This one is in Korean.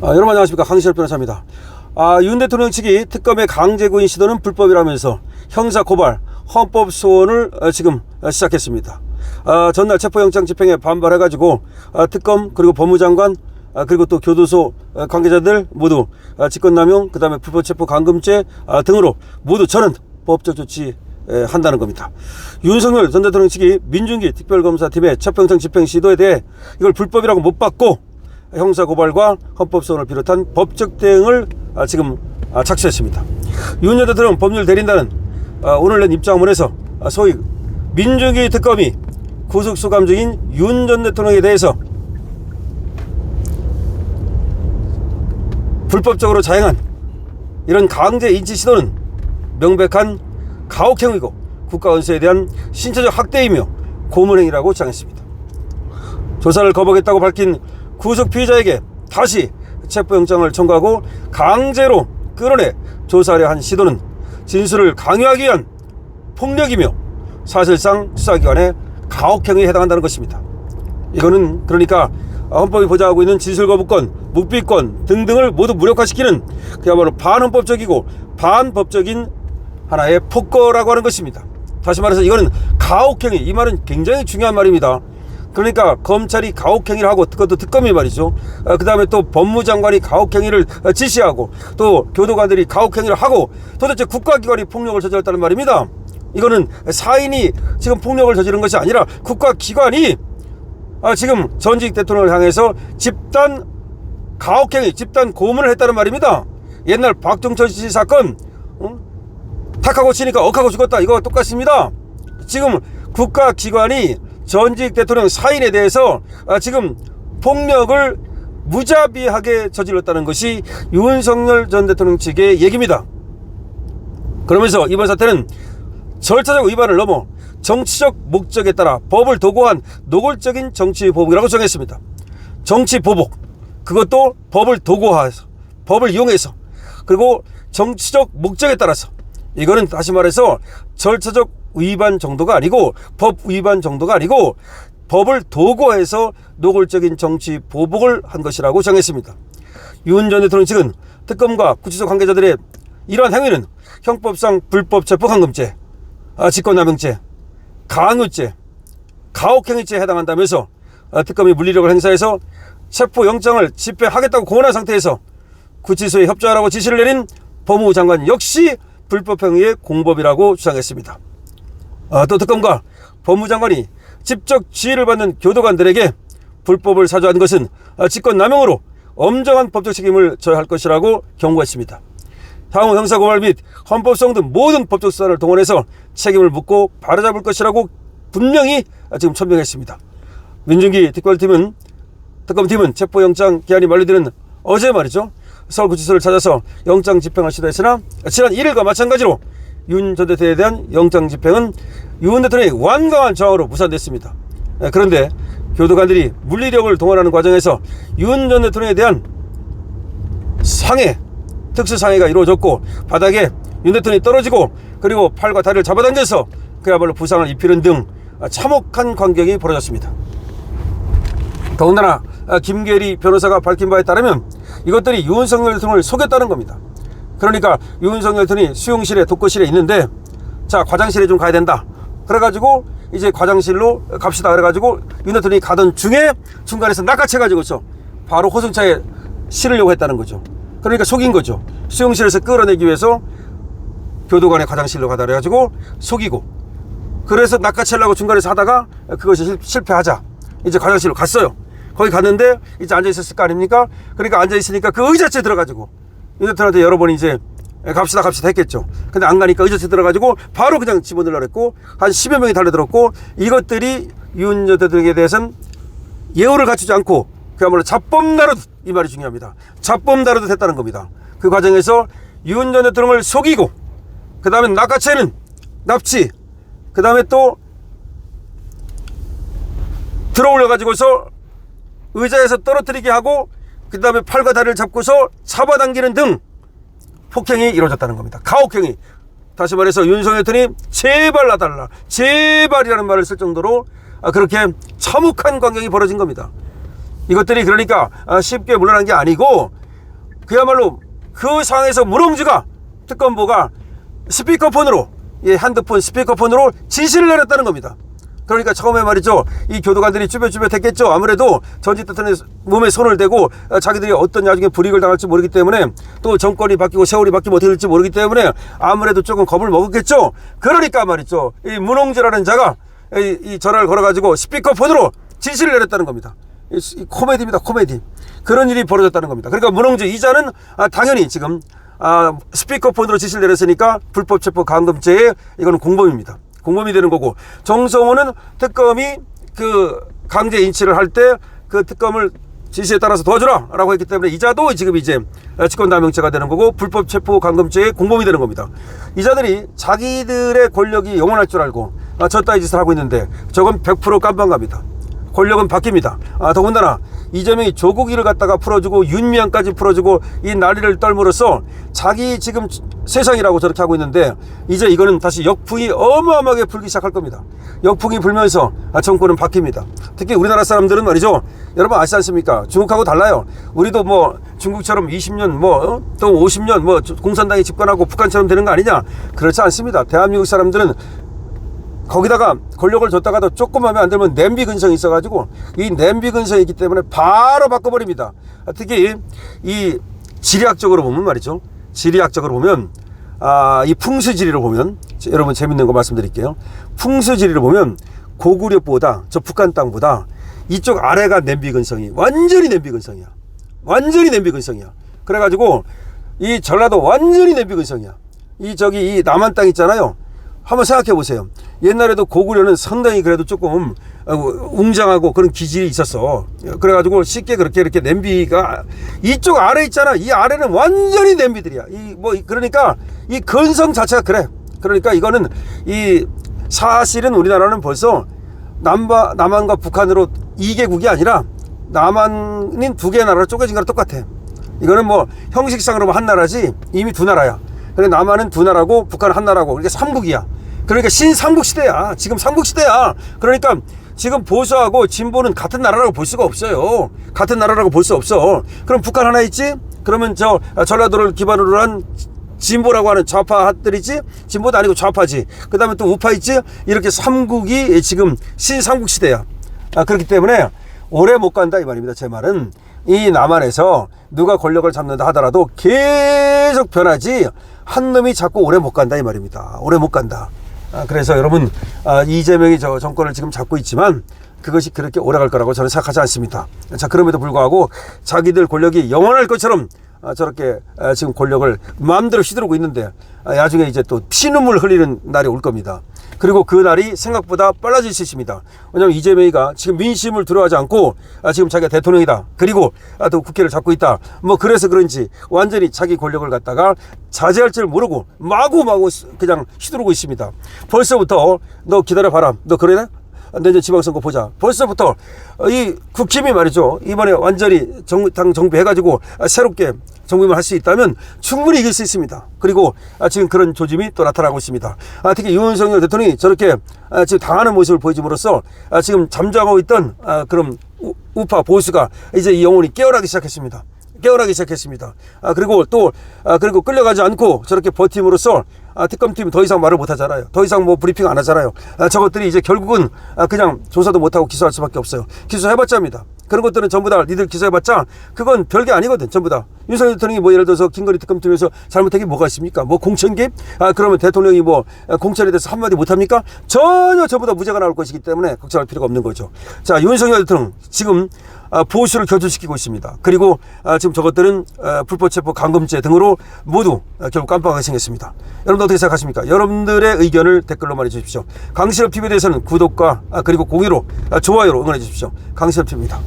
아, 여러분 안녕하십니까 강시열 변호사입니다. 아, 윤 대통령 측이 특검의 강제 구인 시도는 불법이라면서 형사 고발, 헌법 소원을 어, 지금 어, 시작했습니다. 아, 전날 체포영장 집행에 반발해 가지고 아, 특검 그리고 법무장관 아, 그리고 또 교도소 어, 관계자들 모두 아, 직권남용 그 다음에 불법체포 감금죄 아, 등으로 모두 저는 법적 조치 에, 한다는 겁니다. 윤석열 전 대통령 측이 민중기 특별검사팀의 체포영장 집행 시도에 대해 이걸 불법이라고 못 받고 형사고발과 헌법소원을 비롯한 법적 대응을 아, 지금 아, 착수했습니다. 윤 대통령 법률 대리인단은 아, 오늘 낸 입장문에서 아, 소위 민중기 특검이 구속수감 중인 윤 전 대통령에 대해서 불법적으로 자행한 이런 강제 인치 시도는 명백한 가혹행위고 국가 원수에 대한 신체적 학대이며 고문행위라고 주장했습니다. 조사를 거부하겠다고 밝힌 구속 피의자에게 다시 체포영장을 청구하고 강제로 끌어내 조사하려 한 시도는 진술을 강요하기 위한 폭력이며 사실상 수사기관의 가혹행위에 해당한다는 것입니다. 이거는 그러니까 헌법이 보장하고 있는 진술거부권, 묵비권 등등을 모두 무력화시키는 그야말로 반헌법적이고 반법적인 하나의 폭거라고 하는 것입니다. 다시 말해서 이거는 가혹행위, 이 말은 굉장히 중요한 말입니다. 그러니까 검찰이 가혹행위를 하고 그것도 특검이 말이죠. 그 다음에 또 법무장관이 가혹행위를 어, 지시하고 또 교도관들이 가혹행위를 하고 도대체 국가기관이 폭력을 저질렀다는 말입니다. 이거는 사인이 지금 폭력을 저지른 것이 아니라 국가기관이 아, 지금 전직 대통령을 향해서 집단 가혹행위, 집단 고문을 했다는 말입니다. 옛날 박정철 씨 사건, 응? 탁하고 치니까 억하고 죽었다. 이거 똑같습니다. 지금 국가기관이 전직 대통령 사인에 대해서 아, 지금 폭력을 무자비하게 저질렀다는 것이 윤석열 전 대통령 측의 얘기입니다. 그러면서 이번 사태는 절차적 위반을 넘어 정치적 목적에 따라 법을 도구한 노골적인 정치 보복이라고 정했습니다. 정치 보복 그것도 법을 도구화해서 법을 이용해서 그리고 정치적 목적에 따라서 이거는 다시 말해서 절차적 위반 정도가 아니고 법 위반 정도가 아니고 법을 도구해서 노골적인 정치 보복을 한 것이라고 정했습니다. 윤 전 대통령 측은 특검과 구치소 관계자들의 이러한 행위는 형법상 불법 체포감금죄, 아, 직권남용죄, 강요죄, 가혹행위죄에 해당한다면서 아, 특검이 물리력을 행사해서 체포영장을 집행하겠다고 공언한 상태에서 구치소에 협조하라고 지시를 내린 법무부 장관 역시 불법행위의 공법이라고 주장했습니다. 아, 또 특검과 법무장관이 직접 지휘를 받는 교도관들에게 불법을 사주한 것은 아, 직권 남용으로 엄정한 법적 책임을 져야 할 것이라고 경고했습니다. 향후 형사고발 및 헌법성 등 모든 법적 수단을 동원해서 책임을 묻고 바로잡을 것이라고 분명히 지금 천명했습니다. 민중기 특별팀은 특검팀은 체포영장 기한이 만료되는 어제 말이죠. 서울구치소를 찾아서 영장 집행을 시도했으나 지난 1일과 마찬가지로 윤 전 대통령에 대한 영장 집행은 윤 대통령의 완강한 저항으로 무산됐습니다. 예, 그런데 교도관들이 물리력을 동원하는 과정에서 윤 전 대통령에 대한 상해, 특수상해가 이루어졌고 바닥에 윤 대통령이 떨어지고 그리고 팔과 다리를 잡아당겨서 그야말로 부상을 입히는 등 참혹한 광경이 벌어졌습니다. 더군다나 아, 김계리 변호사가 밝힌 바에 따르면 이것들이 윤석열 대통령을 속였다는 겁니다. 그러니까 윤석열 대통령이 수용실에 독거실에 있는데 자 과장실에 좀 가야 된다. 그래가지고 이제 과장실로 갑시다. 그래가지고 윤 대통령이 가던 중에 중간에서 낚아채가지고서 바로 호승차에 실으려고 했다는 거죠. 그러니까 속인 거죠. 수용실에서 끌어내기 위해서 교도관의 과장실로 가다 그래가지고 속이고 그래서 낚아채려고 중간에서 하다가 그것이 실- 실패하자 이제 과장실로 갔어요. 거기 갔는데 이제 앉아 있었을 거 아닙니까? 그러니까 앉아 있으니까 그 의자채 들어가지고 윤대통령한테 여러 번 이제 갑시다 갑시다 했겠죠. 근데 안 가니까 의자채 들어가지고 바로 그냥 집어넣으려고 했고 한 10여 명이 달려들었고 이것들이 윤 대통령에 대해서는 예우를 갖추지 않고 그야말로 다루듯 이 말이 중요합니다. 다루듯 했다는 겁니다. 그 과정에서 윤전 대통령을 속이고 그 다음에 낚아채는 납치 그 다음에 또 들어 올려 가지고서 의자에서 떨어뜨리게 하고 그 다음에 팔과 다리를 잡고서 잡아당기는 등 폭행이 이루어졌다는 겁니다. 가혹행위. 다시 말해서 윤석열 대통령이 제발 나달라 제발이라는 말을 쓸 정도로 아, 그렇게 참혹한 광경이 벌어진 겁니다. 이것들이 그러니까 아, 쉽게 물러난 게 아니고 그야말로 그 상황에서 문홍주가 특검보가 스피커폰으로 이 핸드폰 스피커폰으로 지시를 내렸다는 겁니다. 그러니까 처음에 말이죠. 이 교도관들이 쭈뼛쭈뼛했겠죠. 아무래도 대통령의 몸에 손을 대고 어, 자기들이 어떤 나중에 불이익을 당할지 모르기 때문에 또 정권이 바뀌고 세월이 바뀌면 어떻게 될지 모르기 때문에 아무래도 조금 겁을 먹었겠죠. 그러니까 말이죠. 이 문홍주라는 자가 이, 이 전화를 걸어가지고 스피커폰으로 지시를 내렸다는 겁니다. 이, 이 코미디입니다. 코미디. 그런 일이 벌어졌다는 겁니다. 그러니까 문홍주 이자는 아, 당연히 지금 아, 스피커폰으로 지시를 내렸으니까 불법 체포 감금죄에 이거는 공범입니다. 공범이 되는 거고 정성호는 특검이 그 강제 인치를 할 때 그 특검을 지시에 따라서 도와주라 라고 했기 때문에 이자도 지금 이제 직권남용죄가 되는 거고 불법 체포 감금죄에 공범이 되는 겁니다. 이자들이 자기들의 권력이 영원할 줄 알고 아, 저 따위 짓을 하고 있는데 저건 100% 깜방갑니다. 권력은 바뀝니다. 아, 더군다나 이재명이 조국이를 갖다가 풀어주고 윤미향까지 풀어주고 이 난리를 떨므로써 자기 지금 세상이라고 저렇게 하고 있는데 이제 이거는 다시 역풍이 어마어마하게 불기 시작할 겁니다. 역풍이 불면서 아, 정권은 바뀝니다. 특히 우리나라 사람들은 말이죠. 여러분 아시지 않습니까? 중국하고 달라요. 우리도 뭐 중국처럼 20년 뭐 또 50년 뭐 공산당이 집권하고 북한처럼 되는 거 아니냐? 그렇지 않습니다. 대한민국 사람들은 거기다가 권력을 줬다가도 조금 하면 안 되면 냄비 근성이 있어가지고 이 냄비 근성이 있기 때문에 바로 바꿔버립니다. 특히 이 지리학적으로 보면 말이죠. 지리학적으로 보면 아, 이 풍수지리로 보면 여러분 재밌는 거 말씀드릴게요. 풍수지리로 보면 고구려보다 저 북한 땅보다 이쪽 아래가 냄비 근성이 완전히 냄비 근성이야. 완전히 냄비 근성이야. 그래가지고 이 전라도 완전히 냄비 근성이야. 이 저기 이 남한 땅 있잖아요. 한번 생각해 보세요. 옛날에도 고구려는 상당히 그래도 조금 어, 웅장하고 그런 기질이 있었어. 그래가지고 쉽게 그렇게 이렇게 냄비가 이쪽 아래 있잖아. 이 아래는 완전히 냄비들이야. 이 뭐 그러니까 이 근성 자체가 그래. 그러니까 이거는 이 사실은 우리나라는 벌써 남바, 남한과 북한으로 이개국이 아니라 남한인 두 개의 나라로 쪼개진 거랑 똑같아. 이거는 뭐 형식상으로 한 나라지 이미 두 나라야. 그래 남한은 두 나라고 북한은 한 나라고. 그러니까 삼국이야. 그러니까 신삼국 시대야. 지금 삼국 시대야. 그러니까 지금 보수하고 진보는 같은 나라라고 볼 수가 없어요. 같은 나라라고 볼 수 없어. 그럼 북한 하나 있지? 그러면 저 전라도를 기반으로 한 진보라고 하는 좌파들이지 진보도 아니고 좌파지 그 다음에 또 우파 있지 이렇게 삼국이 지금 신삼국 시대야 아, 그렇기 때문에 오래 못 간다 이 말입니다 제 말은 이 남한에서 누가 권력을 잡는다 하더라도 계속 변하지 한 놈이 자꾸 오래 못 간다 이 말입니다 오래 못 간다 아, 그래서 여러분 아, 이재명이 저 정권을 지금 잡고 있지만 그것이 그렇게 오래 갈 거라고 저는 생각하지 않습니다. 자 그럼에도 불구하고 자기들 권력이 영원할 것처럼 아, 저렇게 아, 지금 권력을 마음대로 휘두르고 있는데 아, 나중에 이제 또 피눈물 흘리는 날이 올 겁니다. 그리고 그 날이 생각보다 빨라질 수 있습니다. 왜냐하면 이재명이가 지금 민심을 들어하지 않고 아, 지금 자기가 대통령이다. 그리고 아, 또 국회를 잡고 있다. 뭐 그래서 그런지 완전히 자기 권력을 갖다가 자제할 줄 모르고 마구마구 그냥 휘두르고 있습니다. 벌써부터 너 기다려봐라. 너 그러냐? 내년 지방선거 보자. 벌써부터 이 국힘이 말이죠. 이번에 완전히 정, 당 정비 해가지고 새롭게 정부임을 할 수 있다면 충분히 이길 수 있습니다. 그리고 지금 그런 조짐이 또 나타나고 있습니다. 아, 특히 윤석열 대통령이 저렇게 아, 지금 당하는 모습을 보여줌으로써 아, 지금 잠잠하고 있던 그런 우파 보수가 이제 이 영혼이 깨어나기 시작했습니다. 깨어나기 시작했습니다. 아, 그리고 또, 아, 그리고 끌려가지 않고 저렇게 버팀으로써 아, 특검팀이 더 이상 말을 못 하잖아요. 더 이상 뭐 브리핑 안 하잖아요. 아, 저것들이 이제 결국은 아, 그냥 조사도 못 하고 기소할 수밖에 없어요. 기소해봤자입니다. 그런 것들은 전부 다 니들 기소해봤자 그건 별게 아니거든. 전부 다. 윤석열 대통령이 뭐 예를 들어서 김건희 특검팀에서 잘못한 게 뭐가 있습니까? 뭐 공천 개입? 아, 그러면 대통령이 뭐 공천에 대해서 한마디 못합니까? 전혀 전부 다 무죄가 나올 것이기 때문에 걱정할 필요가 없는 거죠. 자, 윤석열 대통령 지금 아, 보수를 결조시키고 있습니다. 그리고 아, 지금 저것들은 아, 불법체포 감금죄 등으로 모두 결국 깜빡하게 생겼습니다. 여러분 어떻게 생각하십니까? 여러분들의 의견을 댓글로 말해주십시오. 강실업 TV에 대해서는 구독과 그리고 공유로 좋아요로 응원해 주십시오. 강실업 TV입니다.